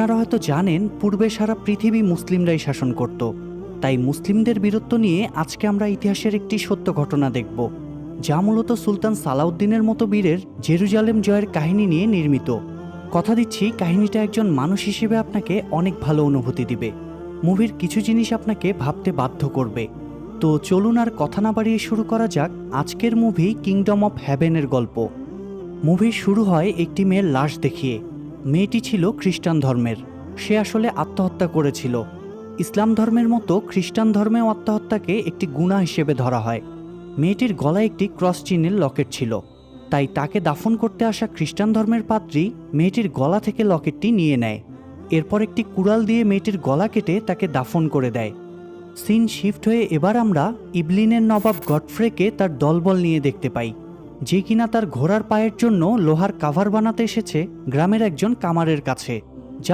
আপনারা হয়তো জানেন, পূর্বে সারা পৃথিবী মুসলিমরাই শাসন করত। তাই মুসলিমদের বীরত্ব নিয়ে আজকে আমরা ইতিহাসের একটি সত্য ঘটনা দেখব, যা মূলত সুলতান সালাউদ্দিনের মতো বীরের জেরুজালেম জয়ের কাহিনী নিয়ে নির্মিত। কথা দিচ্ছি, কাহিনীটা একজন মানুষ হিসেবে আপনাকে অনেক ভালো অনুভূতি দিবে। মুভির কিছু জিনিস আপনাকে ভাবতে বাধ্য করবে। তো চলুন আর কথা না বাড়িয়ে শুরু করা যাক আজকের মুভি কিংডম অফ হ্যাভেনের গল্প। মুভি শুরু হয় একটি মেয়ের লাশ দেখিয়ে। মেয়েটি ছিল খ্রিস্টান ধর্মের। সে আসলে আত্মহত্যা করেছিল। ইসলাম ধর্মের মতো খ্রিস্টান ধর্মেও আত্মহত্যাকে একটি গুণা হিসেবে ধরা হয়। মেয়েটির গলায় একটি ক্রস চিহ্নের লকেট ছিল। তাই তাকে দাফন করতে আসা খ্রিস্টান ধর্মের পাত্রী মেয়েটির গলা থেকে লকেটটি নিয়ে নেয়। এরপর একটি কুড়াল দিয়ে মেয়েটির গলা কেটে তাকে দাফন করে দেয়। সিন শিফট হয়ে এবার আমরা ইবলিনের নবাব গডফ্রেকে তার দলবল নিয়ে দেখতে পাই। যে কিনা তার ঘোড়ার পায়ের জন্য লোহার কাভার বানাতে এসেছে গ্রামের একজন কামারের কাছে।